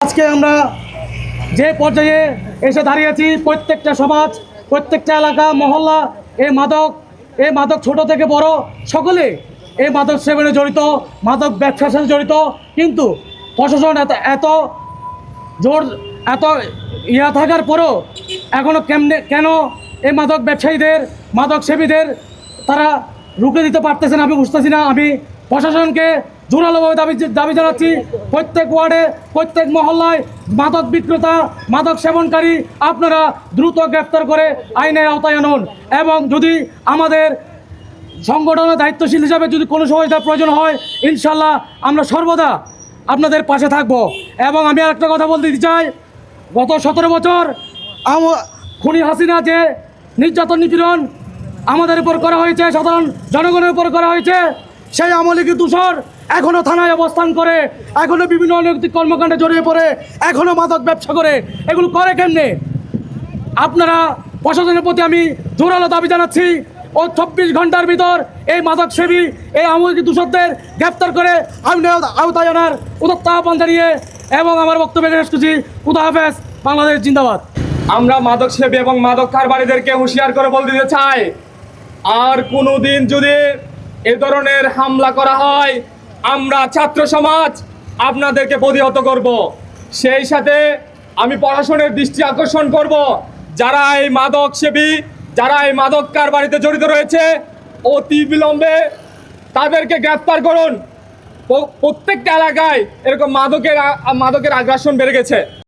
আজকে আমরা যে পর্যায়ে এসে দাঁড়িয়েছি, প্রত্যেকটা সমাজ, প্রত্যেকটা এলাকা, মহল্লা, এ মাদক এ মাদক ছোট থেকে বড়, সকলে এ মাদক সেবনে জড়িত, মাদক ব্যবসার সাথে জড়িত। কিন্তু প্রশাসন এত এত জোর, এত ইয়া থাকার পরও এখনও কেমনে, কেন এই মাদক ব্যবসায়ীদের, মাদক সেবীদের তারা রুখে দিতে পারতেছে না আমি বুঝতেছি না। আমি প্রশাসনকে জোরালোভাবে দাবি দাবি জানাচ্ছি। প্রত্যেক ওয়ার্ডে, প্রত্যেক মহল্লায় মাদক বিক্রেতা, মাদক সেবনকারী আপনারা দ্রুত গ্রেপ্তার করে আইনের আওতায় আনুন। এবং যদি আমাদের সংগঠনের দায়িত্বশীল হিসাবে যদি কোনো সহায়তার প্রয়োজন হয় ইনশাল্লাহ আমরা সর্বদা আপনাদের পাশে থাকব। এবং আমি একটা কথা বলতে দিতে চাই, গত সতেরো বছর খুনি হাসিনা যে নির্যাতন নিপীড়ন আমাদের উপর করা হয়েছে, সাধারণ জনগণের উপর করা হয়েছে সেই আমলিকি দূষর? এখনও থানায় অবস্থান করে এখনও বিভিন্ন অনৈতিক কর্মকাণ্ডে জড়িয়ে পড়ে এখনও মাদক ব্যবসা করে, এগুলো করে কেমনে? আপনারা প্রশাসনের প্রতি আমি জোরালো দাবি জানাচ্ছি, ও চব্বিশ ঘণ্টার ভিতর এই মাদক সেবী, এই আমলকি দূষকদের গ্রেপ্তার করে আমি আওতায় আনার উদত্ত আহ্বান জানিয়ে এবং আমার বক্তব্য শেষ করছি। খুদা হাফেজ, বাংলাদেশ জিন্দাবাদ। আমরা মাদক সেবী এবং মাদক কারবারিদেরকে হুঁশিয়ার করে বলে দিতে চাই, আর কোনো দিন যদি এ ধরনের হামলা করা হয়। আমরা ছাত্র সমাজ আপনাদেরকে প্রতিহত করব। সেই সাথে আমি প্রশাসনের দৃষ্টি আকর্ষণ করব। যারা এই মাদক সেবী, যারা এই মাদক কারবারিতে জড়িত রয়েছে, অতি বিলম্বে তাদেরকে গ্রেফতার করুন। প্রত্যেকটা এলাকায় এরকম মাদকের মাদকের আগ্রাসন বেড়ে গেছে।